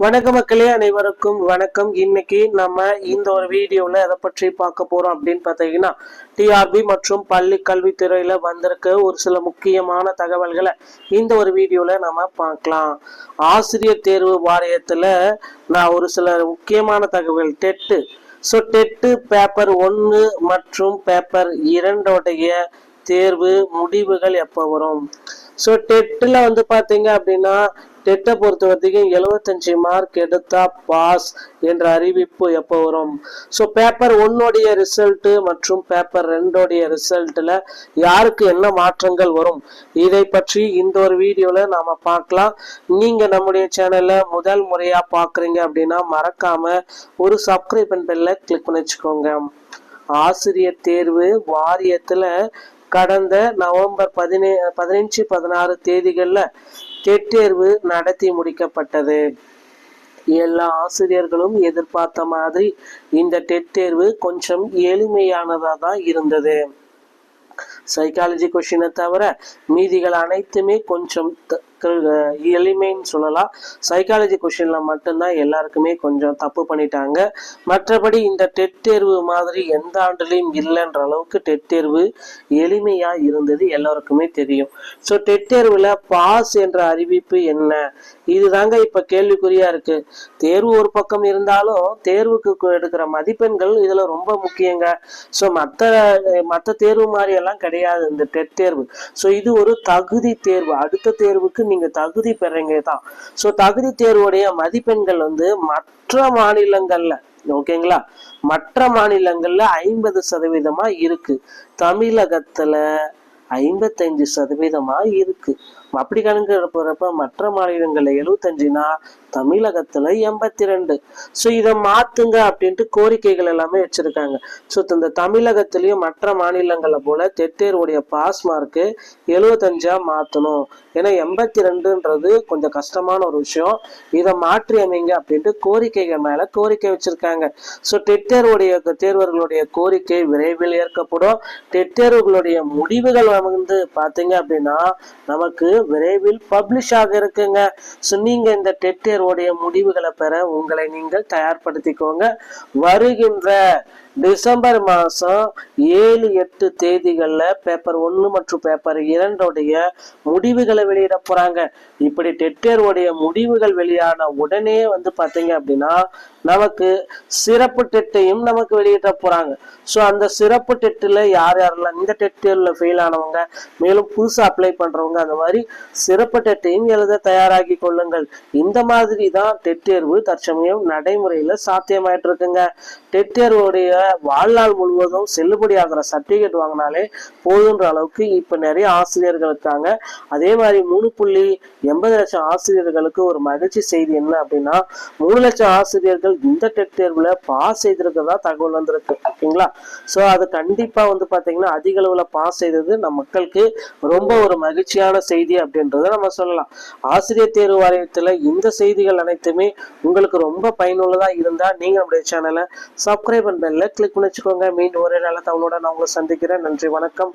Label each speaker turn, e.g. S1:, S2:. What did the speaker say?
S1: வணக்க மக்களே அனைவருக்கும் வணக்கம். இன்னைக்கு நம்ம இந்த ஒரு வீடியோல எதை பற்றி பார்க்க போறோம் அப்படின்னு பார்த்தீங்கன்னா டிஆர்பி மற்றும் பள்ளி கல்வித்துறையில வந்திருக்க ஒரு சில முக்கியமான தகவல்களை இந்த ஒரு வீடியோல நம்ம பார்க்கலாம். ஆசிரியர் தேர்வு வாரியத்துல நான் ஒரு சில முக்கியமான தகவல் டெட்டு. ஸோ டெட்டு பேப்பர் ஒன்று மற்றும் பேப்பர் இரண்டோடைய தேர்வு முடிவுகள் எப்போ வரும்? ஸோ டெட்டில் வந்து பார்த்தீங்க அப்படின்னா டெட்டை பொறுத்த வரைக்கும் எழுபத்தஞ்சு மார்க் எடுத்தா பாஸ் என்ற அறிவிப்பு எப்போ வரும்? ஸோ பேப்பர் ஒன்னுடைய ரிசல்ட்டு மற்றும் பேப்பர் ரெண்டோடைய ரிசல்ட்டில் யாருக்கு என்ன மாற்றங்கள் வரும்? இதை பற்றி இந்த ஒரு வீடியோவில் நாம் பார்க்கலாம். நீங்கள் நம்முடைய சேனலை முதல் முறையாக பார்க்குறீங்க அப்படின்னா மறக்காமல் ஒரு சப்ஸ்கிரைப் பெல்ல கிளிக் பண்ணி வச்சுக்கோங்க. ஆசிரியர் தேர்வு வாரியத்தில் கடந்த நவம்பர் பதினே பதினஞ்சு பதினாறு தேதிகளில் டெட் தேர்வு நடத்தி முடிக்கப்பட்டது. எல்லா ஆசிரியர்களும் எதிர்பார்த்த மாதிரி இந்த டெட் தேர்வு கொஞ்சம் எளிமையானதாக தான் இருந்தது. சைக்காலஜி கொஷினை தவிர மீதிகள் அனைத்துமே கொஞ்சம் எளிமைன்னு சொல்லலாம். சைக்காலஜி கொஷின்ல மட்டும்தான் எல்லாருக்குமே கொஞ்சம் தப்பு பண்ணிட்டாங்க. மற்றபடி இந்த டெட் தேர்வு மாதிரி எந்த ஆண்டுலையும் இல்லைன்ற அளவுக்கு டெட் தேர்வு எளிமையாக இருந்தது எல்லாருக்குமே தெரியும். ஸோ டெட் தேர்வில் பாஸ் என்ற அறிவிப்பு என்ன? இதுதாங்க இப்போ கேள்விக்குறியாக இருக்கு. தேர்வு ஒரு பக்கம் இருந்தாலும் தேர்வுக்கு எடுக்கிற மதிப்பெண்கள் இதில் ரொம்ப முக்கியங்க. ஸோ மற்ற மற்ற தேர்வு மாதிரி எல்லாம் கிடையாது இந்த டெட் தேர்வு. ஸோ இது ஒரு தகுதி தேர்வு. அடுத்த தேர்வுக்கு நீங்க தகுதி பெறீங்க தான். ஸோ தகுதி தேர்வுடைய மதிப்பெண்கள் வந்து மற்ற மாநிலங்கள்ல ஓகேங்களா மற்ற மாநிலங்கள்ல ஐம்பது சதவீதமா இருக்கு. தமிழகத்துல ஐம்பத்தஞ்சு சதவீதமா இருக்கு. அப்படி கணக்கு போறப்ப மற்ற மாநிலங்கள்ல எழுவத்தஞ்சுனா தமிழகத்துல எண்பத்தி ரெண்டு ஸோ இதை மாத்துங்க அப்படின்ட்டு கோரிக்கைகள் எல்லாமே வச்சிருக்காங்க. ஸோ இந்த தமிழகத்திலயும் மற்ற மாநிலங்களை போல தெட்டேருடைய பாஸ் மார்க்கு எழுவத்தஞ்சா மாத்தணும். ஏன்னா எண்பத்தி ரெண்டுன்றது கொஞ்சம் கஷ்டமான ஒரு விஷயம். இதை மாற்றி அமைங்க அப்படின்ட்டு கோரிக்கைகள் மேல கோரிக்கை வச்சிருக்காங்க. ஸோ டெட்டேருடைய தேர்வர்களுடைய கோரிக்கை விரைவில் ஏற்கப்படும். டெட்டேர்வுகளுடைய முடிவுகள் வந்து பார்த்தீங்க அப்படின்னா நமக்கு விரைவில் பப்ளிஷ் ஆக இருக்குங்க. ஸோ நீங்க இந்த டெட் தேர்வுடைய முடிவுகளை பெற உங்களை நீங்கள் தயார்படுத்திக்கோங்க. வருகின்ற டிசம்பர் மாதம் ஏழு எட்டு தேதிகளில் பேப்பர் ஒன்று மற்றும் பேப்பர் இரண்டுடைய முடிவுகளை வெளியிட போகிறாங்க இப்படி டெட்டேருடைய முடிவுகள் வெளியான உடனே வந்து பார்த்தீங்க அப்படின்னா நமக்கு சிறப்பு டெட்டையும் நமக்கு வெளியிட போகிறாங்க ஸோ அந்த சிறப்பு டெட்டில் யார் யாரெல்லாம் இந்த டெட்டேரில் ஃபெயில் ஆனவங்க மேலும் புதுசாக அப்ளை பண்ணுறவங்க அந்த மாதிரி சிறப்பு டெட்டையும் எழுத தயாராகி கொள்ளுங்கள். இந்த மாதிரி தான் டெட் தேர்வு தற்சமயம் நடைமுறையில் சாத்தியமாயிட்டு இருக்குங்க. டெட் தேர்வுடைய வாழ்நாள் முழுவதும் செல்லுபடி ஆகிற சர்டிஃபிகேட் வாங்கினாலே போதுன்ற அளவுக்கு இப்போ நிறைய ஆசிரியர்கள் இருக்காங்க. அதே மாதிரி மூணு புள்ளி எண்பது லட்சம் ஆசிரியர்களுக்கு ஒரு மகிழ்ச்சி செய்தி என்ன அப்படின்னா மூணு லட்சம் ஆசிரியர்கள் இந்த டெட் தேர்வுல பாஸ் செய்திருக்கிறதா தகவல் வந்திருக்கு. ஓகேங்களா ஸோ அது கண்டிப்பா வந்து பாத்தீங்கன்னா அதிக அளவுல பாஸ் செய்தது நம்ம மக்களுக்கு ரொம்ப ஒரு மகிழ்ச்சியான செய்தி அப்படின்றத நம்ம சொல்லலாம். ஆசிரியர் தேர்வு வாரியத்துல இந்த செய்திகள் அனைத்துமே உங்களுக்கு ரொம்ப பயனுள்ளதா இருந்தா நீங்க நம்முடைய சேனலை சப்ஸ்கிரைப் அண்ட் பெல்ல கிளிக் பண்ணி வச்சுக்கோங்க. மீண்டும் ஒரே நாளில் தகவலோட நான் உங்களை சந்திக்கிறேன். நன்றி வணக்கம்.